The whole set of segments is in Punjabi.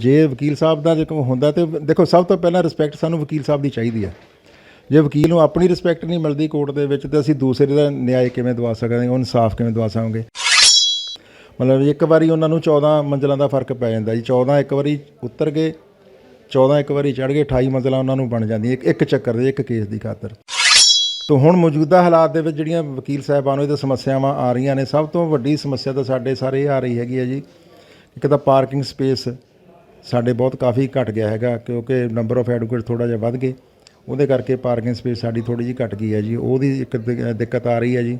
ਜੇ ਵਕੀਲ ਸਾਹਿਬ ਦਾ ਜੇ ਕੋਈ ਹੁੰਦਾ ਤੇ ਦੇਖੋ ਸਭ ਤੋਂ ਪਹਿਲਾਂ ਰਿਸਪੈਕਟ ਸਾਨੂੰ ਵਕੀਲ ਸਾਹਿਬ ਦੀ ਚਾਹੀਦੀ ਹੈ। ਜੇ ਵਕੀਲ ਨੂੰ ਆਪਣੀ ਰਿਸਪੈਕਟ ਨਹੀਂ ਮਿਲਦੀ ਕੋਰਟ ਦੇ ਵਿੱਚ ਤੇ ਅਸੀਂ ਦੂਸਰੇ ਦਾ ਨਿਆਂ ਕਿਵੇਂ ਦਵਾ ਸਕਦੇ ਹਾਂ ਉਹ ਇਨਸਾਫ ਕਿਵੇਂ ਦਵਾ ਸਕਾਂਗੇ? ਮਤਲਬ ਇੱਕ ਵਾਰੀ ਉਹਨਾਂ ਨੂੰ 14 ਮੰਜ਼ਲਾਂ ਦਾ ਫ਼ਰਕ ਪੈ ਜਾਂਦਾ ਜੀ। 14 ਇੱਕ ਵਾਰੀ ਉਤਰ ਗਏ 14 ਇੱਕ ਵਾਰੀ ਚੜ ਗਏ 28 ਮੰਜ਼ਲਾਂ ਉਹਨਾਂ ਨੂੰ ਬਣ ਜਾਂਦੀਆਂ, ਇੱਕ ਇੱਕ ਚੱਕਰ ਦੇ, ਇੱਕ ਕੇਸ ਦੀ ਖਾਤਰ। ਤੋ ਹੁਣ ਮੌਜੂਦਾ ਹਾਲਾਤ ਦੇ ਵਿੱਚ ਜਿਹੜੀਆਂ ਵਕੀਲ ਸਾਹਿਬਾਨ ਨੂੰ ਇਹਦੇ ਸਮੱਸਿਆਵਾਂ ਆ ਰਹੀਆਂ ਨੇ, ਸਭ ਤੋਂ ਵੱਡੀ ਸਮੱਸਿਆ ਤਾਂ ਸਾਡੇ ਸਾਰੇ ਇਹ ਆ ਰਹੀ ਹੈਗੀ ਹੈ ਜੀ। ਇੱਕ ਤਾਂ ਪਾਰਕਿੰਗ ਸਪੇਸ ਸਾਡੇ ਬਹੁਤ ਕਾਫੀ ਘਟ ਗਿਆ ਹੈਗਾ, ਕਿਉਂਕਿ ਨੰਬਰ ਆਫ ਐਡਵੋਕੇਟ ਥੋੜਾ ਜਿਹਾ ਵੱਧ ਗਏ। ਉਹਦੇ ਕਰਕੇ ਪਾਰਕਿੰਗ ਸਪੇਸ ਸਾਡੀ ਥੋੜੀ ਜਿਹੀ ਘਟ ਗਈ ਹੈ ਜੀ। ਉਹਦੀ ਇੱਕ ਦਿ- ਦਿੱਕਤ ਆ ਰਹੀ ਹੈ ਜੀ।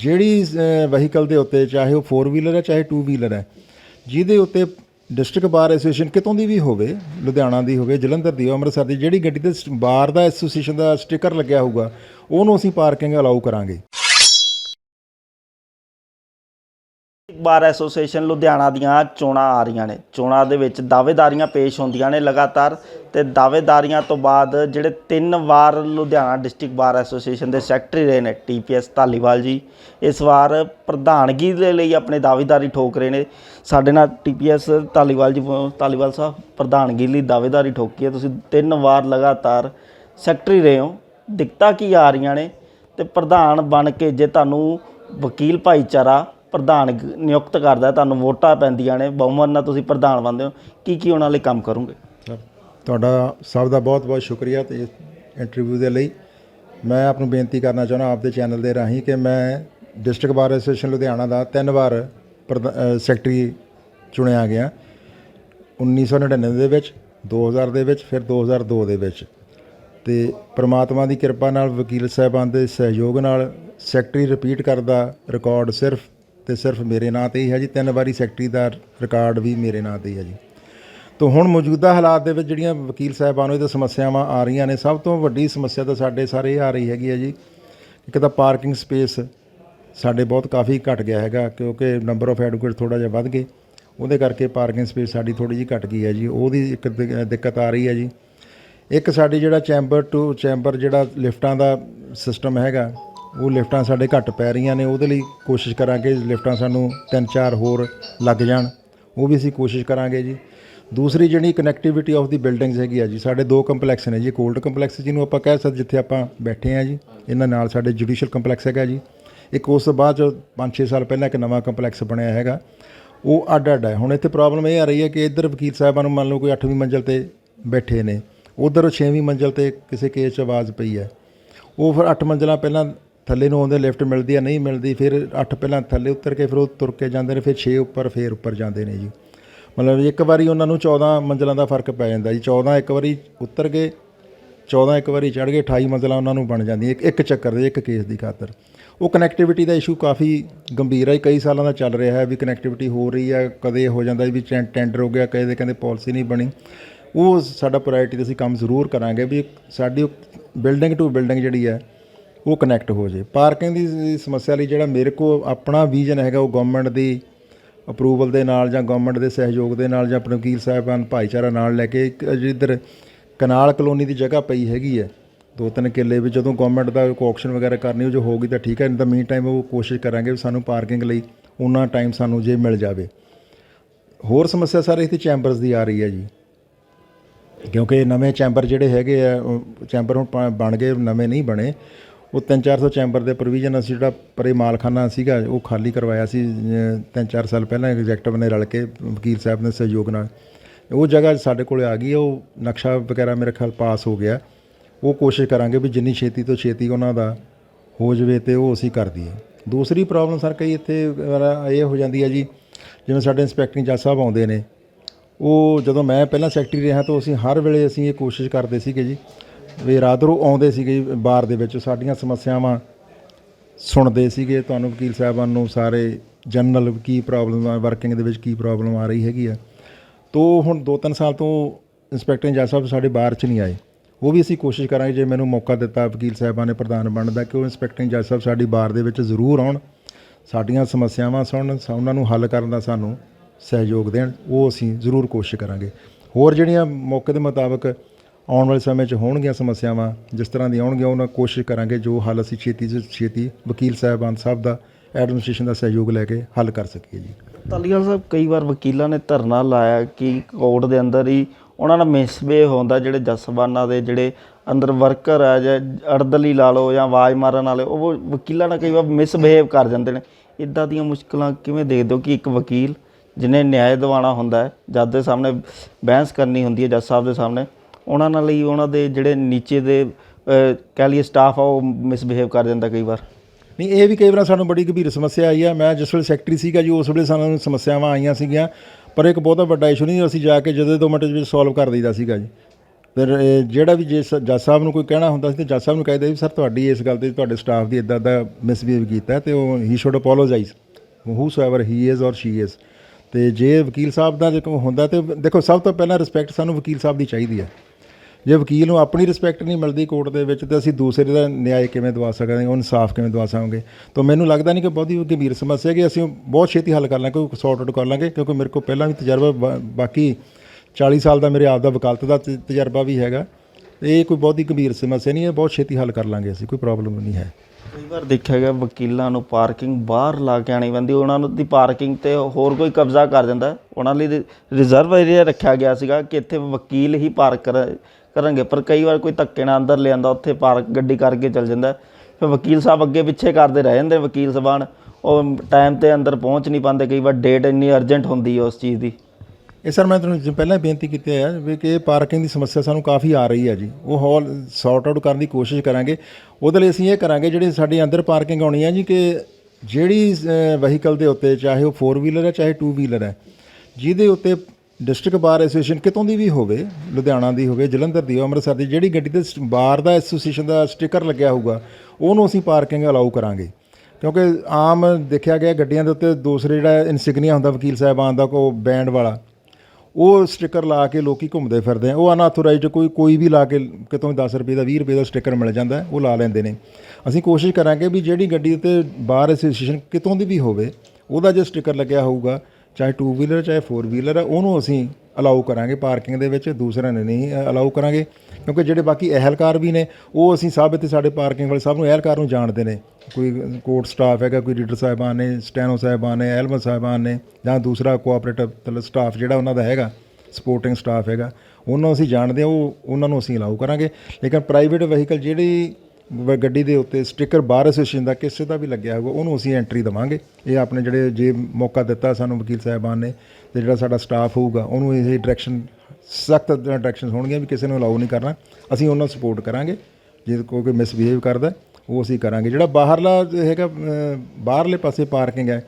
ਜਿਹੜੀ ਵਹੀਕਲ ਦੇ ਉੱਤੇ ਚਾਹੇ ਉਹ 4 ਵੀਲਰ ਹੈ, ਚਾਹੇ 2 ਵੀਲਰ ਹੈ, ਜਿਹਦੇ ਉੱਤੇ ਡਿਸਟ੍ਰਿਕਟ ਬਾਰ ਐਸੋਸੀਏਸ਼ਨ ਕਿਤੋਂ ਦੀ ਵੀ ਹੋਵੇ, ਲੁਧਿਆਣਾ ਦੀ ਹੋਵੇ, ਜਲੰਧਰ ਦੀ ਹੋਵੇ, ਅੰਮ੍ਰਿਤਸਰ ਦੀ, ਜਿਹੜੀ ਗੱਡੀ ਤੇ ਸ- ਬਾਰ ਦਾ ਐਸੋਸੀਏਸ਼ਨ ਦਾ ਸਟicker ਲੱਗਿਆ ਹੋਊਗਾ, ਉਹਨੂੰ ਅਸੀਂ ਪਾਰਕਿੰਗ ਅਲਾਉ ਕਰਾਂਗੇ। ਬਾਰ ਐਸੋਸੀਏਸ਼ਨ ਲੁਧਿਆਣਾ ਦੀਆਂ ਚੋਣਾਂ ਆ ਰਹੀਆਂ ਨੇ। ਚੋਣਾਂ ਦੇ ਵਿੱਚ ਦਾਅਵੇਦਾਰੀਆਂ ਪੇਸ਼ ਹੁੰਦੀਆਂ ਨੇ ਲਗਾਤਾਰ ਤੇ ਦਾਅਵੇਦਾਰੀਆਂ ਤੋਂ ਬਾਅਦ ਜਿਹੜੇ ਤਿੰਨ ਵਾਰ ਲੁਧਿਆਣਾ ਡਿਸਟ੍ਰਿਕਟ ਬਾਰ ਐਸੋਸੀਏਸ਼ਨ ਦੇ ਸੈਕਟਰੀ ਰਹੇ ਨੇ ਟੀਪੀਐਸ ਧਾਲੀਵਾਲ ਜੀ। ਇਸ ਵਾਰ ਪ੍ਰਧਾਨਗੀ ਦੇ ਲਈ ਆਪਣੇ ਦਾਅਵੇਦਾਰੀ ਠੋਕ ਰਹੇ ਨੇ। ਸਾਡੇ ਨਾਲ ਟੀਪੀਐਸ ਧਾਲੀਵਾਲ ਜੀ ਧਾਲੀਵਾਲ ਸਾਹਿਬ, ਪ੍ਰਧਾਨਗੀ ਲਈ ਦਾਅਵੇਦਾਰੀ ਠੋਕੀ ਹੈ। ਤੁਸੀਂ ਤਿੰਨ ਵਾਰ ਲਗਾਤਾਰ ਸੈਕਟਰੀ ਰਹੇ ਹੋ, ਦਿੱਕਤਾਂ ਕੀ ਆ ਰਹੀਆਂ ਨੇ? ਤੇ ਪ੍ਰਧਾਨ ਬਣ ਕੇ ਜੇ ਤੁਹਾਨੂੰ ਵਕੀਲ ਭਾਈਚਾਰਾ ਪ੍ਰਧਾਨ ਗ- ਨਿਯੁਕਤ ਕਰਦਾ ਤੁਹਾਨੂੰ ਵੋਟਾਂ ਪੈਂਦੀਆਂ ਨੇ ਬਹੁਮਤ ਨਾਲ ਤੁਸੀਂ ਪ੍ਰਧਾਨ ਬਣਦੇ ਹੋ ਕੀ ਕੀ ਉਹਨਾਂ ਲਈ ਕੰਮ ਕਰੋਗੇ? ਸਰ ਤੁਹਾਡਾ ਸਭ ਦਾ ਬਹੁਤ ਬਹੁਤ ਸ਼ੁਕਰੀਆ ਤੇ ਇਸ ਇੰਟਰਵਿਊ ਦੇ ਲਈ। ਮੈਂ ਆਪ ਨੂੰ ਬੇਨਤੀ ਕਰਨਾ ਚਾਹੁੰਦਾ ਆਪਦੇ ਚੈਨਲ ਦੇ ਰਾਹੀਂ ਕਿ ਮੈਂ ਡਿਸਟ੍ਰਿਕਟ ਬਾਰ ਐਸੋਸੀਏਸ਼ਨ ਲੁਧਿਆਣਾ ਦਾ ਤਿੰਨ ਵਾਰ ਪ੍ਰਧਾ- ਅ, ਸੈਕਟਰੀ ਚੁਣਿਆ ਗਿਆ। 1999 ਦੇ ਵਿੱਚ 2000 ਦੇ ਵਿੱਚ ਫਿਰ 2002 ਦੇ ਵਿੱਚ। ਤੇ ਪ੍ਰਮਾਤਮਾ ਦੀ ਕਿਰਪਾ ਨਾਲ ਵਕੀਲ ਸਾਹਿਬਾਨ ਦੇ ਸਹਿਯੋਗ ਨਾਲ ਸੈਕਟਰੀ ਰਿਪੀਟ ਕਰਦਾ ਰਿਕਾਰਡ ਸਿਰਫ ਤੇ ਸਿਰਫ ਮੇਰੇ ਨਾਂ ਤੇ ਹੀ ਹੈ ਜੀ। ਤਿੰਨ ਵਾਰੀ ਸੈਕਟਰੀ ਦਾ ਰਿਕਾਰਡ ਵੀ ਮੇਰੇ ਨਾਂ ਤੇ ਹੀ ਹੈ ਜੀ। ਤੋ ਹੁਣ ਮੌਜੂਦਾ ਹਾਲਾਤ ਦੇ ਵਿੱਚ ਜਿਹੜੀਆਂ ਵਕੀਲ ਸਾਹਿਬਾਨ ਨੂੰ ਇਹਦੇ ਸਮੱਸਿਆਵਾਂ ਆ ਰਹੀਆਂ ਨੇ। ਸਭ ਤੋਂ ਵੱਡੀ ਸਮੱਸਿਆ ਤਾਂ ਸਾਡੇ ਸਾਰੇ ਇਹ ਆ ਰਹੀ ਹੈਗੀ ਹੈ ਜੀ। ਇੱਕ ਤਾਂ ਪਾਰਕਿੰਗ ਸਪੇਸ ਸਾਡੇ ਬਹੁਤ ਕਾਫੀ ਘਟ ਗਿਆ ਹੈਗਾ, ਕਿਉਂਕਿ ਨੰਬਰ ਆਫ ਐਡਵੋਕੇਟ ਥੋੜਾ ਜਿਹਾ ਵੱਧ ਗਏ। ਉਹਦੇ ਕਰਕੇ ਪਾਰਕਿੰਗ ਸਪੇਸ ਸਾਡੀ ਥੋੜੀ ਜਿਹੀ ਘਟ ਗਈ ਹੈ ਜੀ। ਉਹਦੀ ਇੱਕ ਦਿ- ਦਿੱਕਤ ਆ ਰਹੀ ਹੈ ਜੀ। ਇੱਕ ਸਾਡੀ ਜਿਹੜਾ ਚੈਂਬਰ ਟੂ ਚੈਂਬਰ ਜਿਹੜਾ ਲਿਫਟਾਂ ਦਾ ਸਿਸਟਮ ਹੈਗਾ ਉਹ ਲਿਫਟਾਂ ਸਾਡੇ ਘੱਟ ਪੈ ਰਹੀਆਂ ਨੇ, ਉਹਦੇ ਲਈ ਕੋਸ਼ਿਸ਼ ਕਰਾਂਗੇ ਲਿਫਟਾਂ ਸਾਨੂੰ ਤਿੰਨ ਚਾਰ ਹੋਰ ਲੱਗ ਜਾਣ। ਉਹ ਵੀ ਅਸੀਂ ਕੋਸ਼ਿਸ਼ ਕਰਾਂਗੇ ਜੀ। ਦੂਸਰੀ ਜਿਹੜੀ ਕਨੈਕਟੀਵਿਟੀ ਆਫ ਦੀ ਬਿਲਡਿੰਗਸ ਹੈਗੀ ਆ ਜੀ, ਸਾਡੇ ਦੋ ਕੰਪਲੈਕਸ ਨੇ ਜੀ ਕੋਲਡ ਕੰਪਲੈਕਸ ਜਿਹਨੂੰ ਆਪਾਂ ਕਹਿ ਸਕਦੇ ਜਿੱਥੇ ਆਪਾਂ ਬੈਠੇ ਆ ਜੀ, ਇਹਨਾਂ ਨਾਲ ਸਾਡੇ ਜੁਡੀਸ਼ੀਅਲ ਕੰਪਲੈਕਸ ਹੈਗਾ ਜੀ। ਇੱਕ ਉਸ ਤੋਂ ਬਾਅਦ 'ਚ ਪੰਜ 6 ਸਾਲ ਪਹਿਲਾਂ ਇੱਕ ਨਵਾਂ ਕੰਪਲੈਕਸ ਬਣਿਆ ਹੈਗਾ। ਉਹ ਅੱਡ ਅੱਡ ਹੈ। ਹੁਣ ਇੱਥੇ ਪ੍ਰੋਬਲਮ ਇਹ ਆ ਰਹੀ ਹੈ ਕਿ ਇੱਧਰ ਵਕੀਲ ਸਾਹਿਬਾਂ ਨੂੰ ਮੰਨ ਲਓ ਕੋਈ 8ਵੀਂ ਮੰਜ਼ਲ ਤੇ ਬੈਠੇ ਨੇ, ਉਧਰ 6ਵੀਂ ਮੰਜ਼ਲ ਤੇ ਕਿਸੇ ਕੇਸ 'ਚ ਆਵਾਜ਼ ਪਈ ਹੈ। ਉਹ ਫਿਰ 8 ਮੰਜ਼ਲਾਂ ਪਹਿਲਾਂ ਥੱਲੇ ਨੂੰ ਆਉਂਦੇ ਲਿਫਟ ਮਿਲਦੀ ਆ, ਨਹੀਂ ਮਿਲਦੀ, ਫਿਰ 8 ਪਹਿਲਾਂ ਥੱਲੇ ਉਤਰ ਕੇ ਫਿਰ ਉਹ ਤੁਰ ਕੇ ਜਾਂਦੇ ਨੇ, ਫਿਰ 6 ਉੱਪਰ, ਫਿਰ ਉੱਪਰ ਜਾਂਦੇ ਨੇ ਜੀ। ਮਤਲਬ ਇੱਕ ਵਾਰੀ ਉਹਨਾਂ ਨੂੰ 14 ਮੰਜ਼ਲਾਂ ਦਾ ਫ਼ਰਕ ਪੈ ਜਾਂਦਾ ਜੀ। 14 ਇੱਕ ਵਾਰੀ ਉਤਰ ਗਏ 14 ਇੱਕ ਵਾਰੀ ਚੜ ਗਏ 28 ਮੰਜ਼ਲਾਂ ਉਹਨਾਂ ਨੂੰ ਬਣ ਜਾਂਦੀਆਂ, ਇੱਕ ਇੱਕ ਚੱਕਰ ਦੇ, ਇੱਕ ਕੇਸ ਦੀ ਖਾਤਰ। ਉਹ ਕਨੈਕਟੀਵਿਟੀ ਦਾ ਇਸ਼ੂ ਕਾਫੀ ਗੰਭੀਰ ਹੈ ਕਈ ਸਾਲਾਂ ਦਾ ਚੱਲ ਰਿਹਾ ਹੈ ਵੀ ਕਨੈਕਟੀਵਿਟੀ ਹੋ ਰਹੀ ਹੈ ਕਦੇ ਹੋ ਜਾਂਦਾ ਵੀ ਟੈਂ- ਟੈਂਡਰ ਹੋ ਗਿਆ, ਕਦੇ ਕਹਿੰਦੇ ਪਾਲਿਸੀ ਨਹੀਂ ਬਣੀ। ਉਹ ਸਾਡਾ ਪ੍ਰਾਇੋਰਟੀ ਤੇ ਅਸੀਂ ਕੰਮ ਜ਼ਰੂਰ ਕਰਾਂਗੇ ਵੀ ਸਾਡੀ ਬਿਲਡਿੰਗ ਟੂ ਬਿਲਡਿੰਗ ਜਿਹੜੀ ਹੈ ਉਹ ਕਨੈਕਟ ਹੋ ਜੇ। ਪਾਰਕਿੰਗ ਦੀ ਸਮੱਸਿਆ ਲਈ ਜਿਹੜਾ ਮੇਰੇ ਕੋਲ ਆਪਣਾ ਵਿਜ਼ਨ ਹੈਗਾ, ਉਹ ਗਵਰਨਮੈਂਟ ਦੀ ਅਪਰੂਵਲ ਦੇ ਨਾਲ ਜਾਂ ਗਵਰਨਮੈਂਟ ਦੇ ਸਹਿਯੋਗ ਦੇ ਨਾਲ ਜਾਂ ਆਪਣੇ ਵਕੀਲ ਸਾਹਿਬਾਨ ਭਾਈਚਾਰਾ ਨਾਲ ਲੈ ਕੇ ਇੱਕ ਜਿੱਧਰ ਕਨਾਲ ਕਲੋਨੀ ਦੀ ਜਗ੍ਹਾ ਪਈ ਹੈਗੀ ਹੈ। ਦੋ ਤਿੰਨ ਕਿੱਲੇ ਵੀ ਜਦੋਂ ਗਵਰਨਮੈਂਟ ਦਾ ਕੋਈ ਆਕਸ਼ਨ ਵਗੈਰਾ ਕਰਨੀ ਹੋ ਜੋ ਹੋਗੀ ਤਾਂ ਠੀਕ ਹੈ ਨਹੀਂ ਤਾਂ ਮੀਨ ਟਾਈਮ ਉਹ ਕੋਸ਼ਿਸ਼ ਕਰਾਂਗੇ ਵੀ ਸਾਨੂੰ ਪਾਰਕਿੰਗ ਲਈ ਉਹਨਾਂ ਟਾਈਮ ਸਾਨੂੰ ਜੇ ਮਿਲ ਜਾਵੇ। ਹੋਰ ਸਮੱਸਿਆ ਸਾਰੇ ਇੱਥੇ ਚੈਂਬਰਸ ਦੀ ਆ ਰਹੀ ਹੈ ਜੀ। ਕਿਉਂਕਿ ਨਵੇਂ ਚੈਂਬਰ ਜਿਹੜੇ ਹੈਗੇ ਆ, ਉਹ ਚੈਂਬਰ ਹੁਣ ਪ- ਬਣ ਗਏ, ਨਵੇਂ ਨਹੀਂ ਬਣੇ। ਉਹ 3-400 ਚੈਂਬਰ ਦੇ ਪ੍ਰੋਵੀਜ਼ਨ ਅਸੀਂ ਜਿਹੜਾ ਪਰੇ ਮਾਲਖਾਨਾ ਸੀਗਾ, ਉਹ ਖਾਲੀ ਕਰਵਾਇਆ ਸੀ 3-4 ਸਾਲ ਪਹਿਲਾਂ ਐਗਜ਼ੈਕਟਿਵ ਨੇ ਰਲ ਕੇ ਵਕੀਲ ਸਾਹਿਬ ਦੇ ਸਹਿਯੋਗ ਨਾਲ। ਉਹ ਜਗ੍ਹਾ ਸਾਡੇ ਕੋਲ ਆ ਗਈ, ਉਹ ਨਕਸ਼ਾ ਵਗੈਰਾ ਮੇਰੇ ਖਿਆਲ ਪਾਸ ਹੋ ਗਿਆ। ਉਹ ਕੋਸ਼ਿਸ਼ ਕਰਾਂਗੇ ਵੀ ਜਿੰਨੀ ਛੇਤੀ ਤੋਂ ਛੇਤੀ ਉਹਨਾਂ ਦਾ ਹੋ ਜਵੇ ਤੇ ਉਹ ਅਸੀਂ ਕਰ ਦਈਏ। ਦੂਸਰੀ ਪ੍ਰੋਬਲਮ ਸਰ ਕਈ ਇੱਥੇ ਇਹ ਹੋ ਜਾਂਦੀ ਹੈ ਜੀ, ਜਿਵੇਂ ਸਾਡੇ ਇੰਸਪੈਕਟਿੰਗ ਜੱਜ ਸਾਹਿਬ ਆਉਂਦੇ ਨੇ, ਉਹ ਜਦੋਂ ਮੈਂ ਪਹਿਲਾਂ ਸੈਕਟਰੀ ਰਿਹਾ ਤਾਂ ਅਸੀਂ ਹਰ ਵੇਲੇ ਅਸੀਂ ਇਹ ਕੋਸ਼ਿਸ਼ ਕਰਦੇ ਸੀਗੇ ਜੀ ਵੀ ਰਾਤ ਆਉਂਦੇ ਸੀਗੇ ਜੀ ਬਾਰ ਦੇ ਵਿੱਚ, ਸਾਡੀਆਂ ਸਮੱਸਿਆਵਾਂ ਸੁਣਦੇ ਸੀਗੇ। ਤੁਹਾਨੂੰ ਵਕੀਲ ਸਾਹਿਬਾਨ ਨੂੰ ਸਾਰੇ ਜਨਰਲ ਕੀ ਪ੍ਰੋਬਲਮ ਆ ਵਰਕਿੰਗ ਦੇ ਵਿੱਚ ਕੀ ਪ੍ਰੋਬਲਮ ਆ ਰਹੀ ਹੈਗੀ ਆ। ਤੋ ਹੁਣ 2-3 ਸਾਲ ਤੋਂ ਇੰਸਪੈਕਟਰ ਜੱਜ ਸਾਹਿਬ ਸਾਡੇ ਬਾਹਰ ਚ ਨਹੀਂ ਆਏ। ਉਹ ਵੀ ਅਸੀਂ ਕੋਸ਼ਿਸ਼ ਕਰਾਂਗੇ, ਜੇ ਮੈਨੂੰ ਮੌਕਾ ਦਿੱਤਾ ਵਕੀਲ ਸਾਹਿਬਾਨ ਨੇ ਪ੍ਰਧਾਨ ਬਣਨ ਦਾ ਕਿ ਉਹ ਇੰਸਪੈਕਟਰ ਜੱਜ ਸਾਹਿਬ ਸਾਡੀ ਬਾਰ ਦੇ ਵਿੱਚ ਜ਼ਰੂਰ ਆਉਣ। ਸਾਡੀਆਂ ਸਮੱਸਿਆਵਾਂ ਸੁਣਨ, ਸ- ਉਹਨਾਂ ਨੂੰ ਹੱਲ ਕਰਨ ਦਾ ਸਾਨੂੰ ਸਹਿਯੋਗ ਦੇਣ। ਉਹ ਅਸੀਂ ਜ਼ਰੂਰ ਕੋਸ਼ਿਸ਼ ਕਰਾਂਗੇ। ਹੋਰ ਜਿਹੜੀਆਂ ਮੌਕੇ ਦੇ ਮੁਤਾਬਕ ਆਉਣ ਵਾਲੇ ਸਮੇਂ 'ਚ ਹੋਣਗੀਆਂ ਸਮੱਸਿਆਵਾਂ, ਜਿਸ ਤਰ੍ਹਾਂ ਦੀਆਂ ਆਉਣਗੀਆਂ, ਉਹਨਾਂ ਕੋਸ਼ਿਸ਼ ਕਰਾਂਗੇ ਜੋ ਹੱਲ ਅਸੀਂ ਛੇਤੀ ਤੋਂ ਛੇਤੀ ਵਕੀਲ ਸਾਹਿਬਾਨ ਸਾਹਿਬ ਦਾ ਐਡਮਿਨਿਸਟ੍ਰੇਸ਼ਨ ਦਾ ਸਹਿਯੋਗ ਲੈ ਕੇ ਹੱਲ ਕਰ ਸਕੀਏ ਜੀ। ਤਾਲੀਵਾਲ ਸਾਹਿਬ, ਕਈ ਵਾਰ ਵਕੀਲਾਂ ਨੇ ਧਰਨਾ ਲਾਇਆ ਕਿ ਕੋਰਟ ਦੇ ਅੰਦਰ ਹੀ ਉਹਨਾਂ ਨਾਲ ਮਿਸਬਿਹੇਵ ਹੁੰਦਾ ਜਿਹੜੇ ਜਸਬਾਨਾਂ ਦੇ ਜਿਹੜੇ ਅੰਦਰ ਵਰਕਰ ਆ ਜਾਂ ਅੜਦਲੀ ਲਾ ਲਓ ਜਾਂ ਆਵਾਜ਼ ਮਾਰਨ ਵਾਲੇ, ਉਹ ਵਕੀਲਾਂ ਨਾਲ ਕਈ ਵਾਰ ਮਿਸਬਿਹੇਵ ਕਰ ਜਾਂਦੇ ਨੇ। ਇਦਾਂ ਦੀਆਂ ਮੁਸ਼ਕਲਾਂ ਕਿਵੇਂ ਦੇਖਦੇ ਹੋ ਕਿ ਇੱਕ ਵਕੀਲ ਜਿਹਨੇ ਨਿਆਂ ਦਿਵਾਉਣਾ ਹੁੰਦਾ ਹੈ, ਜੱਜ ਦੇ ਸਾਹਮਣੇ ਬਹਿਸ ਕਰਨੀ ਹੁੰਦੀ ਹੈ, ਜੱਜ ਸਾਹਿਬ ਦੇ ਸਾਹਮਣੇ ਉਹਨਾਂ ਨਾਲ ਹੀ ਉਹਨਾਂ ਦੇ ਜਿਹੜੇ ਨੀਚੇ ਦੇ ਕਹਿ ਲਈਏ ਸਟਾਫ ਆ, ਉਹ ਮਿਸਬਿਹੇਵ ਕਰ ਦਿੰਦਾ ਕਈ ਵਾਰ। ਨਹੀਂ, ਇਹ ਵੀ ਕਈ ਵਾਰ ਸਾਨੂੰ ਬੜੀ ਗੰਭੀਰ ਸਮੱਸਿਆ ਆਈ ਆ। ਮੈਂ ਜਿਸ ਵੇਲੇ ਸੈਕਟਰੀ ਸੀਗਾ ਜੀ, ਉਸ ਵੇਲੇ ਸਾਨੂੰ ਸਮੱਸਿਆਵਾਂ ਆਈਆਂ ਸੀਗੀਆਂ, ਪਰ ਇੱਕ ਬਹੁਤਾ ਵੱਡਾ ਇਸ਼ੂ ਨਹੀਂ, ਅਸੀਂ ਜਾ ਕੇ ਜਦੋਂ ਦੋ ਮਿੰਟ ਵਿੱਚ ਸੋਲਵ ਕਰ ਦਈਦਾ ਸੀਗਾ ਜੀ। ਫਿਰ ਜਿਹੜਾ ਵੀ ਜੇ ਸ- ਜੱਜ ਸਾਹਿਬ ਨੂੰ ਕੋਈ ਕਹਿਣਾ ਹੁੰਦਾ ਸੀ, ਤੇ ਜੱਜ ਸਾਹਿਬ ਨੂੰ ਕਹਿੰਦੇ ਵੀ ਸਰ, ਤੁਹਾਡੀ ਇਸ ਗੱਲ ਤੇ, ਤੁਹਾਡੇ ਸਟਾਫ ਦੀ ਇਦਾਂ ਦਾ ਮਿਸਬੀਹੇਵ ਕੀਤਾ ਹੈ, ਤੇ ਉਹ he should apologise who whosoever he is or she is ਤੇ ਜੇ ਵਕੀਲ ਸਾਹਿਬ ਦਾ ਜੇ ਕੋਈ ਹੁੰਦਾ, ਤੇ ਦੇਖੋ, ਸਭ ਤੋਂ ਪਹਿਲਾਂ ਰਿਸਪੈਕਟ ਸਾਨੂੰ ਵਕੀਲ ਸਾਹਿਬ ਦੀ ਚਾਹੀਦੀ ਹੈ। ਜੇ ਵਕੀਲ ਨੂੰ ਆਪਣੀ ਰਿਸਪੈਕਟ ਨਹੀਂ ਮਿਲਦੀ ਕੋਰਟ ਦੇ ਵਿੱਚ, ਤੇ ਅਸੀਂ ਦੂਸਰੇ ਦਾ ਨਿਆਂ ਕਿਵੇਂ ਦਵਾ ਸਕਦੇ ਹਾਂ ਉਹ ਇਨਸਾਫ ਕਿਵੇਂ ਦਵਾ ਸਕਾਂਗੇ? ਤਾਂ ਮੈਨੂੰ ਲੱਗਦਾ ਨਹੀਂ ਕਿ ਬਹੁਤੀ ਗੰਭੀਰ ਸਮੱਸਿਆ ਕਿ ਅਸੀਂ ਉਹ ਬਹੁਤ ਛੇਤੀ ਹੱਲ ਕਰ ਲਾਂਗੇ, ਕੋਈ ਸੌਰਟ ਆਊਟ ਕਰ ਲਾਂਗੇ, ਕਿਉਂਕਿ ਮੇਰੇ ਕੋਲ ਪਹਿਲਾਂ ਵੀ ਤਜਰਬਾ ਬਾਕੀ 40 ਸਾਲ ਦਾ ਮੇਰੇ ਆਪ ਦਾ ਵਕਾਲਤ ਦਾ ਤਜਰਬਾ ਵੀ ਹੈਗਾ। ਇਹ ਕੋਈ ਬਹੁਤੀ ਗੰਭੀਰ ਸਮੱਸਿਆ ਨਹੀਂ ਹੈ, ਬਹੁਤ ਛੇਤੀ ਹੱਲ ਕਰ ਲਾਂਗੇ ਅਸੀਂ, ਕੋਈ ਪ੍ਰੋਬਲਮ ਨਹੀਂ ਹੈ। ਕਈ ਵਾਰ ਦੇਖਿਆ ਗਿਆ ਵਕੀਲਾਂ ਨੂੰ ਪਾਰਕਿੰਗ ਬਾਹਰ ਲਾ ਕੇ ਆਣੀ ਪੈਂਦੀ, ਉਹਨਾਂ ਨੂੰ ਦੀ ਪਾਰਕਿੰਗ ਤੇ ਹੋਰ ਕੋਈ ਕਬਜ਼ਾ ਕਰ ਜਾਂਦਾ। ਉਹਨਾਂ ਲਈ ਰਿਜ਼ਰਵ ਏਰੀਆ ਰੱਖਿਆ ਗਿਆ ਸੀਗਾ ਕਿ ਇੱਥੇ ਵਕੀਲ ਹੀ ਪਾਰਕ ਕਰ- ਕਰਨਗੇ, ਪਰ ਕਈ ਵਾਰ ਕੋਈ ਧੱਕੇ ਨਾਲ ਅੰਦਰ ਲਿਆਂਦਾ, ਉੱਥੇ ਪਾਰਕ ਗੱਡੀ ਕਰਕੇ ਚਲ ਜਾਂਦਾ। ਫਿਰ ਵਕੀਲ ਸਾਹਿਬ ਅੱਗੇ ਪਿੱਛੇ ਕਰਦੇ ਰਹਿ ਜਾਂਦੇ ਵਕੀਲ ਸਬਾਨ, ਉਹ ਟਾਈਮ ਤੇ ਅੰਦਰ ਪਹੁੰਚ ਨਹੀਂ ਪਾਉਂਦੇ, ਕਈ ਵਾਰ ਡੇਟ ਇੰਨੀ ਅਰਜੈਂਟ ਹੁੰਦੀ ਹੈ ਉਸ ਚੀਜ਼ ਦੀ। ਇਹ ਸਰ, ਮੈਂ ਤੁਹਾਨੂੰ ਪਹਿਲਾਂ ਹੀ ਬੇਨਤੀ ਕੀਤੀ ਹੈ ਵੀ ਕਿ ਇਹ ਪਾਰਕਿੰਗ ਦੀ ਸਮੱਸਿਆ ਸਾਨੂੰ ਕਾਫੀ ਆ ਰਹੀ ਹੈ ਜੀ। ਉਹ ਹਾਲ ਸੌਰਟ ਆਊਟ ਕਰਨ ਦੀ ਕੋਸ਼ਿਸ਼ ਕਰਾਂਗੇ। ਉਹਦੇ ਲਈ ਅਸੀਂ ਇਹ ਕਰਾਂਗੇ, ਜਿਹੜੀ ਸਾਡੀ ਅੰਦਰ ਪਾਰਕਿੰਗ ਆਉਣੀ ਹੈ ਜੀ, ਕਿ ਜਿਹੜੀ ਵਹੀਕਲ ਦੇ ਉੱਤੇ, ਚਾਹੇ ਉਹ 4 ਵੀਲਰ ਹੈ, ਚਾਹੇ 2 ਵੀਲਰ ਹੈ, ਜਿਹਦੇ ਉੱਤੇ ਡਿਸਟ੍ਰਿਕਟ ਬਾਰ ਐਸੋਸੀਏਸ਼ਨ ਕਿਤੋਂ ਦੀ ਵੀ ਹੋਵੇ, ਲੁਧਿਆਣਾ ਦੀ ਹੋਵੇ, ਜਲੰਧਰ ਦੀ ਹੋਵੇ, ਅੰਮ੍ਰਿਤਸਰ ਦੀ, ਜਿਹੜੀ ਗੱਡੀ ਤੇ ਬਾਰ ਦਾ ਐਸੋਸੀਏਸ਼ਨ ਦਾ ਸਟicker ਲੱਗਿਆ ਹੋਊਗਾ, ਉਹਨੂੰ ਅਸੀਂ ਪਾਰਕਿੰਗ ਅਲਾਉ ਕਰਾਂਗੇ। ਕਿਉਂਕਿ ਆਮ ਦੇਖਿਆ ਗਿਆ ਗੱਡੀਆਂ ਦੇ ਉੱਤੇ, ਦੂਸਰੇ ਜਿਹੜਾ ਇਨਸਿਗਨੀਆ ਹੁੰਦਾ ਵਕੀਲ ਸਾਹਿਬਾਨ ਦਾ, ਕੋ ਬੈਂਡ ਵਾਲਾ ਉਹ ਸਟicker ਲਾ ਕੇ ਲੋਕੀ ਘੁੰਮਦੇ ਫਿਰਦੇ ਆ। ਉਹ ਅਨਆਥੋਰਾਈਜ਼ਡ ਕੋਈ ਕੋਈ ਵੀ ਲਾ ਕੇ ਕਿਤੋਂ 10 ਰੁਪਏ ਦਾ 20 ਰੁਪਏ ਦਾ ਸਟicker ਮਿਲ ਜਾਂਦਾ ਉਹ ਲਾ ਲੈਂਦੇ ਨੇ। ਅਸੀਂ ਕੋਸ਼ਿਸ਼ ਕਰਾਂਗੇ ਵੀ ਜਿਹੜੀ ਗੱਡੀ 'ਤੇ ਬਾਰ ਐਸੋਸੀਏਸ਼ਨ ਕਿਤੋਂ ਦੀ ਵੀ ਹੋਵੇ, ਉਹਦਾ ਜੇ ਸਟicker ਲੱਗਿਆ ਹੋਊਗਾ, ਚਾਹੇ 2 ਵੀਲਰ ਚਾਹੇ 4 ਵੀਲਰ ਹੈ ਉਹਨੂੰ ਅਸੀਂ ਅਲਾਉ ਕਰਾਂਗੇ, ਪਾਰਕਿੰਗ ਦੇ ਵਿੱਚ ਦੂਸਰਿਆਂ ਨੇ ਨਹੀਂ ਅਲਾਉ ਕਰਾਂਗੇ। ਕਿਉਂਕਿ ਜਿਹੜੇ ਬਾਕੀ ਅਹਿਲਕਾਰ ਵੀ ਨੇ, ਉਹ ਅਸੀਂ ਸਭ ਇੱਥੇ ਸਾਡੇ ਪਾਰਕਿੰਗ ਵਾਲੇ ਸਭ ਨੂੰ ਅਹਿਲਕਾਰ ਨੂੰ ਜਾਣਦੇ ਨੇ। ਕੋਈ ਕੋਰਟ ਸਟਾਫ ਹੈਗਾ, ਕੋਈ ਰੀਡਰ ਸਾਹਿਬਾਨ ਨੇ, ਸਟੈਨੋ ਸਾਹਿਬਾਨ ਨੇ ਐਲਮਨ ਸਾਹਿਬਾਨ ਨੇ, ਜਾਂ ਦੂਸਰਾ ਕੋਆਪਰੇਟਿਵ ਮਤਲਬ ਸਟਾਫ ਜਿਹੜਾ ਉਹਨਾਂ ਦਾ ਹੈਗਾ ਸਪੋਰਟਿੰਗ ਸਟਾਫ ਹੈਗਾ, ਉਹਨਾਂ ਨੂੰ ਅਸੀਂ ਜਾਣਦੇ ਹਾਂ, ਉਹ, ਉਹਨਾਂ ਨੂੰ ਅਸੀਂ ਅਲਾਉ ਕਰਾਂਗੇ। ਲੇਕਿਨ ਪ੍ਰਾਈਵੇਟ ਵਹੀਕਲ ਜਿਹੜੀ ਗੱਡੀ ਦੇ ਉੱਤੇ ਸਟicker ਬਾਰ ਐਸੋਸੀਏਸ਼ਨ ਦਾ ਕਿਸੇ ਦਾ ਵੀ ਲੱਗਿਆ ਹੋਊਗਾ, ਉਹਨੂੰ ਅਸੀਂ ਐਂਟਰੀ ਦੇਵਾਂਗੇ। ਇਹ ਆਪਣੇ ਜਿਹੜੇ ਜੇ ਮੌਕਾ ਦਿੱਤਾ ਸਾਨੂੰ ਵਕੀਲ ਸਾਹਿਬਾਨ ਨੇ ਤੇ ਜਿਹੜਾ ਸਾਡਾ ਸਟਾਫ ਹੋਊਗਾ, ਉਹਨੂੰ ਇਹ ਡਾਇਰੈਕਸ਼ਨ ਸਖਤ ਡਾਇਰੈਕਸ਼ਨਸ ਹੋਣਗੀਆਂ ਵੀ ਕਿਸੇ ਨੂੰ ਅਲਾਉ ਨਹੀਂ ਕਰਨਾ। ਅਸੀਂ ਉਹਨਾਂ ਨੂੰ ਸਪੋਰਟ ਕਰਾਂਗੇ, ਜੇ ਕੋਈ ਕੋਈ ਮਿਸਬੀਹੇਵ ਕਰਦਾ, ਉਹ ਅਸੀਂ ਕਰਾਂਗੇ। ਜਿਹੜਾ ਬਾਹਰਲਾ ਹੈਗਾ ਬਾਹਰਲੇ ਪਾਸੇ ਪਾਰਕਿੰਗ ਹੈ,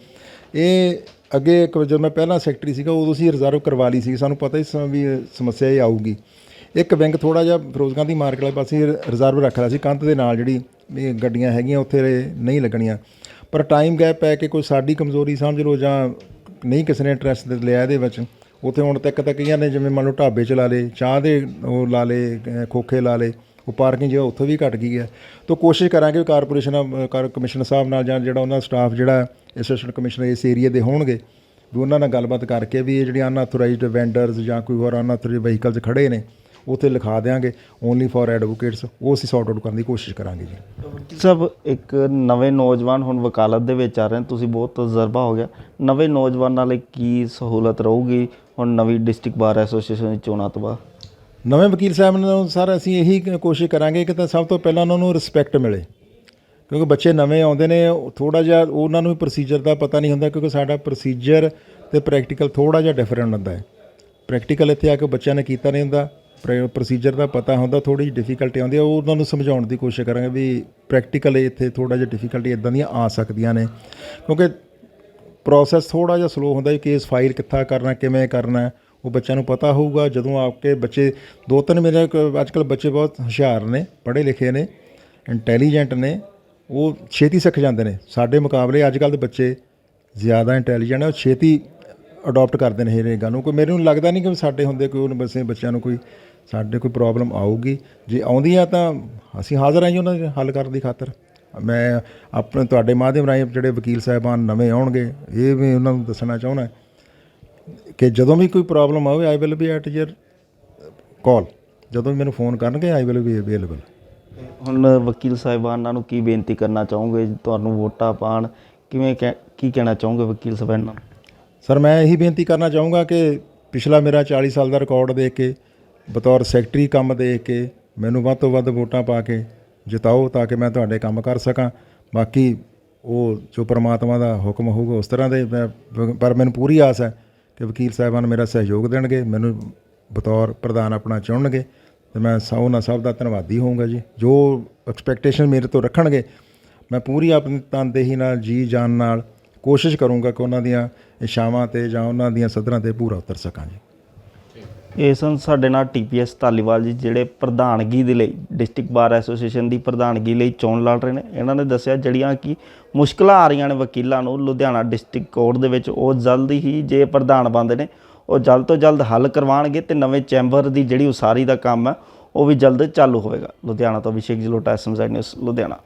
ਇਹ ਅੱਗੇ ਇੱਕ ਜਦੋਂ ਮੈਂ ਪਹਿਲਾਂ ਸੈਕਟਰੀ ਸੀਗਾ, ਉਦੋਂ ਅਸੀਂ ਰਿਜ਼ਰਵ ਕਰਵਾ ਲਈ ਸੀ। ਸਾਨੂੰ ਪਤਾ ਹੀ ਸੀ ਵੀ ਸਮੱਸਿਆ ਇਹ ਆਊਗੀ। ਇੱਕ ਵਿੰਗ ਥੋੜਾ ਜਿਹਾ ਫਿਰੋਜ਼ ਗਾਂਧੀ ਮਾਰਕੀਟ ਵਾਲੇ ਪਾਸੇ ਰਿਜ਼ਰਵ ਰੱਖ ਲਿਆ ਸੀ। ਕੰਧ ਦੇ ਨਾਲ ਜਿਹੜੀ ਇਹ ਗੱਡੀਆਂ ਹੈਗੀਆਂ ਉੱਥੇ ਨਹੀਂ ਲੱਗਣੀਆਂ। ਪਰ ਟਾਈਮ ਗੈਪ ਪੈ ਕੇ ਕੋਈ ਸਾਡੀ ਕਮਜ਼ੋਰੀ ਸਮਝ ਲਓ ਜਾਂ ਨਹੀਂ ਕਿਸੇ ਨੇ ਇੰਟਰਸਟ ਲਿਆ ਇਹਦੇ ਵਿੱਚ, ਉੱਥੇ ਹੁਣ ਤੱਕ ਤਾਂ ਕਈਆਂ ਨੇ ਜਿਵੇਂ ਮੰਨ ਲਓ ਢਾਬੇ ਚ ਲਾ ਲੇ ਚਾਹ ਦੇ ਉਹ ਲਾ ਲੇ ਖੋਖੇ ਲਾ ਲੇ ਉਹ ਪਾਰਕਿੰਗ ਜਿਹੜਾ ਉੱਥੋਂ ਵੀ ਘਟ ਗਈ ਹੈ। ਤਾਂ ਕੋਸ਼ਿਸ਼ ਕਰਾਂਗੇ ਕਾਰਪੋਰੇਸ਼ਨ, ਕਾਰ ਕਮਿਸ਼ਨਰ ਸਾਹਿਬ ਨਾਲ ਜਾਂ ਜਿਹੜਾ ਉਹਨਾਂ ਦਾ ਸਟਾਫ ਜਿਹੜਾ ਅਸਿਸਟੈਂਟ ਕਮਿਸ਼ਨਰ ਇਸ ਏਰੀਆ ਦੇ ਹੋਣਗੇ, ਵੀ ਉਹਨਾਂ ਨਾਲ ਗੱਲਬਾਤ ਕਰਕੇ ਵੀ ਇਹ ਜਿਹੜੀਆਂ ਅਨਆਥੋਰਾਈਜ਼ਡ ਵੈਂਡਰਸ ਜਾਂ ਕੋਈ ਹੋਰ ਅਨਆਥੋਰਾਈਜ਼ਡ ਵਹੀਕਲਸ ਖੜੇ ਨੇ ਉੱਥੇ ਲਿਖਾ ਦੇਾਂਗੇ ਓਨਲੀ ਫॉर ਐਡਵੋਕੇਟਸ ਉਹ ਅਸੀਂ ਸੌਰਟ ਆਊਟ ਕਰਨ ਦੀ ਕੋਸ਼ਿਸ਼ ਕਰਾਂਗੇ ਜੀ। ਸਾਹਿਬ ਇੱਕ ਨਵੇਂ ਨੌਜਵਾਨ ਹੁਣ ਵਕਾਲਤ ਦੇ ਵਿੱਚ ਆ ਰਹੇ ਨੇ ਤੁਸੀਂ ਬਹੁਤ ਤਜਰਬਾ ਹੋ ਗਿਆ। ਨਵੇਂ ਨੌਜਵਾਨਾਂ ਲਈ ਕੀ ਸਹੂਲਤ ਰਹੂਗੀ? ਹੁਣ ਨਵੀਂ ਡਿਸਟ੍ਰਿਕਟ ਬਾਰ ਐਸੋਸੀਏਸ਼ਨ ਦੀ ਚੋਣਾਂ ਤੋਂ ਬਾਅਦ। ਨਵੇਂ ਵਕੀਲ ਸਾਹਿਬ ਨੂੰ ਸਰ ਅਸੀਂ ਇਹੀ ਕੋਸ਼ਿਸ਼ ਕਰਾਂਗੇ ਕਿ ਤਾਂ ਸਭ ਤੋਂ ਪਹਿਲਾਂ ਉਹਨਾਂ ਨੂੰ ਰਿਸਪੈਕਟ ਮਿਲੇ। ਕਿਉਂਕਿ ਬੱਚੇ ਨਵੇਂ ਆਉਂਦੇ ਨੇ ਥੋੜਾ ਜਿਹਾ ਉਹਨਾਂ ਨੂੰ ਪ੍ਰੋਸੀਜਰ ਦਾ ਪਤਾ ਨਹੀਂ ਹੁੰਦਾ ਕਿਉਂਕਿ ਸਾਡਾ ਪ੍ਰੋਸੀਜਰ ਤੇ ਪ੍ਰੈਕਟੀਕਲ ਥੋੜਾ ਜਿਹਾ ਡਿਫਰੈਂਟ ਹੁੰਦਾ ਹੈ। ਪ੍ਰੈਕਟੀਕਲ ਇੱਥੇ ਆ ਕੇ ਬੱਚਿਆਂ ਨੇ ਕੀਤਾ ਨਹੀਂ ਹੁੰਦਾ। ਪ੍ਰੋਸੀਜਰ ਦਾ ਪਤਾ ਹੁੰਦਾ ਥੋੜੀ ਜਿਹੀ ਡਿਫਿਕਲਟੀ ਆਉਂਦੀ ਹੈ ਉਹ ਉਹਨਾਂ ਨੂੰ ਸਮਝਾਉਣ ਦੀ ਕੋਸ਼ਿਸ਼ ਕਰਾਂਗੇ ਵੀ ਪ੍ਰੈਕਟੀਕਲ ਇੱਥੇ ਥੋੜਾ ਜਿਹਾ ਡਿਫਿਕਲਟੀ ਇਦਾਂ ਦੀਆਂ ਆ ਸਕਦੀਆਂ ਨੇ। ਕਿਉਂਕਿ ਪ੍ਰੋਸੈਸ ਥੋੜਾ ਜਿਹਾ ਸਲੋ ਹੁੰਦਾ ਹੈ ਕੇਸ ਫਾਈਲ ਕਿੱਥਾ ਕਰਨਾ, ਕਿਵੇਂ ਕਰਨਾ, ਉਹ ਬੱਚਿਆਂ ਨੂੰ ਪਤਾ ਹੋਊਗਾ, ਜਦੋਂ ਆਪਕੇ ਬੱਚੇ ਦੋ ਤਿੰਨ ਮੇਰੇ ਅੱਜ ਕੱਲ੍ਹ ਬੱਚੇ ਬਹੁਤ ਹੁਸ਼ਿਆਰ ਨੇ, ਪੜ੍ਹੇ ਲਿਖੇ ਨੇ ਇੰਟੈਲੀਜੈਂਟ ਨੇ, ਉਹ ਛੇਤੀ ਸਿੱਖ ਜਾਂਦੇ ਨੇ। ਸਾਡੇ ਮੁਕਾਬਲੇ ਅੱਜ ਕੱਲ੍ਹ ਦੇ ਬੱਚੇ ਜ਼ਿਆਦਾ ਇੰਟੈਲੀਜੈਂਟ ਹੈ ਉਹ ਛੇਤੀ ਅਡਾਪਟ ਕਰਦੇ ਨੇ ਇਹ ਗੱਲ ਨੂੰ। ਕੋਈ ਮੈਨੂੰ ਲੱਗਦਾ ਨਹੀਂ ਕਿ ਸਾਡੇ ਹੁੰਦੇ ਕੋਈ ਉਹਨਾਂ ਬੱਸੇ ਬੱਚਿਆਂ ਨੂੰ ਕੋਈ ਸਾਡੇ ਕੋਈ ਪ੍ਰੋਬਲਮ ਆਊਗੀ। ਜੇ ਆਉਂਦੀ ਆ ਤਾਂ ਅਸੀਂ ਹਾਜ਼ਰ ਹਾਂ ਜੀ ਉਹਨਾਂ ਦੇ ਹੱਲ ਕਰਨ ਦੀ ਖਾਤਰ। ਮੈਂ ਆਪਣੇ ਤੁਹਾਡੇ ਮਾਧਿਅਮ ਰਾਹੀਂ ਜਿਹੜੇ ਵਕੀਲ ਸਾਹਿਬਾਨ ਨਵੇਂ ਆਉਣਗੇ ਇਹ ਵੀ ਉਹਨਾਂ ਨੂੰ ਦੱਸਣਾ ਚਾਹੁੰਦਾ ਕਿ ਜਦੋਂ ਵੀ ਕੋਈ ਪ੍ਰੋਬਲਮ ਆਵੇ I will be at your call ਜਦੋਂ ਵੀ ਮੈਨੂੰ ਫੋਨ ਕਰਨਗੇ ਆਈ ਵਿਲ ਬੀ ਅਵੇਲੇਬਲ ਹੁਣ ਵਕੀਲ ਸਾਹਿਬਾਨਾਂ ਨੂੰ ਕੀ ਬੇਨਤੀ ਕਰਨਾ ਚਾਹੋਗੇ? ਤੁਹਾਨੂੰ ਵੋਟਾਂ ਪਾਣ ਕਿਵੇਂ ਕੀ ਕਹਿਣਾ ਚਾਹੋਗੇ ਵਕੀਲ ਸਾਹਿਬਾਨਾਂ ਸਰ ਮੈਂ ਇਹੀ ਬੇਨਤੀ ਕਰਨਾ ਚਾਹੂੰਗਾ ਕਿ ਪਿਛਲਾ ਮੇਰਾ 40 ਸਾਲ ਦਾ ਰਿਕਾਰਡ ਦੇਖ ਕੇ ਬਤੌਰ ਸੈਕਟਰੀ ਕੰਮ ਦੇਖ ਕੇ ਮੈਨੂੰ ਵੱਧ ਤੋਂ ਵੱਧ ਵੋਟਾਂ ਪਾ ਕੇ ਜਿਤਾਓ ਤਾਂ ਕਿ ਮੈਂ ਤੁਹਾਡੇ ਕੰਮ ਕਰ ਸਕਾਂ। ਬਾਕੀ ਉਹ ਜੋ ਪ੍ਰਮਾਤਮਾ ਦਾ ਹੁਕਮ ਹੋਊਗਾ ਉਸ ਤਰ੍ਹਾਂ ਦੇ ਮੈਂ ਪਰ ਮੈਨੂੰ ਪੂਰੀ ਆਸ ਹੈ ਕਿ ਵਕੀਲ ਸਾਹਿਬਾਨ ਮੇਰਾ ਸਹਿਯੋਗ ਦੇਣਗੇ, ਮੈਨੂੰ ਬਤੌਰ ਪ੍ਰਧਾਨ ਆਪਣਾ ਚੁਣਨਗੇ ਤੇ ਮੈਂ ਸਭ ਉਹਨਾਂ ਸਭ ਦਾ ਧੰਨਵਾਦੀ ਹੋਊਂਗਾ ਜੀ। ਜੋ ਐਕਸਪੈਕਟੇਸ਼ਨ ਮੇਰੇ ਤੋਂ ਰੱਖਣਗੇ, ਮੈਂ ਪੂਰੀ ਆਪਣੀ ਤਨਦੇਹੀ ਨਾਲ, ਜੀ ਜਾਨ ਨਾਲ ਕੋਸ਼ਿਸ਼ ਕਰੂੰਗਾ ਕਿ ਉਹਨਾਂ ਦੀਆਂ ਇਸ਼ਾਵਾਂ ਤੇ ਜਾਂ ਉਹਨਾਂ ਦੀਆਂ ਸਦਰਾਂ ਤੇ ਪੂਰਾ ਉਤਰ ਸਕਾਂ ਜੀ। ਇਹ ਸਨ ਸਾਡੇ ਨਾਲ ਟੀਪੀਐਸ ਧਾਲੀਵਾਲ ਜੀ ਜਿਹੜੇ ਪ੍ਰਧਾਨਗੀ ਦੇ ਲਈ, ਡਿਸਟ੍ਰਿਕਟ ਬਾਰ ਐਸੋਸੀਏਸ਼ਨ ਦੀ ਪ੍ਰਧਾਨਗੀ ਲਈ ਚੋਣ ਲੜ ਰਹੇ ਨੇ। ਇਹਨਾਂ ਨੇ ਦੱਸਿਆ ਜਿਹੜੀਆਂ ਕਿ ਮੁਸ਼ਕਲਾਂ ਆ ਰਹੀਆਂ ਨੇ ਵਕੀਲਾਂ ਨੂੰ, ਲੁਧਿਆਣਾ ਡਿਸਟ੍ਰਿਕਟ ਕੋਰਟ ਦੇ ਵਿੱਚ, ਉਹ ਜਲਦ ਹੀ ਜੇ ਪ੍ਰਧਾਨ ਬਣਦੇ ਨੇ, ਉਹ ਜਲਦ ਤੋਂ ਜਲਦ ਹੱਲ ਕਰਵਾਉਣਗੇ ਤੇ ਨਵੇਂ ਚੈਂਬਰ ਦੀ ਜਿਹੜੀ ਉਸਾਰੀ ਦਾ ਕੰਮ ਹੈ, ਉਹ ਵੀ ਜਲਦ ਚਾਲੂ ਹੋਵੇਗਾ। ਲੁਧਿਆਣਾ ਤੋਂ ਅਭਿਸ਼ੇਕ ਜਲੋਟਾ ਐਸਐਮਜ਼ੈਡ ਨਿਊਜ਼, ਲੁਧਿਆਣਾ।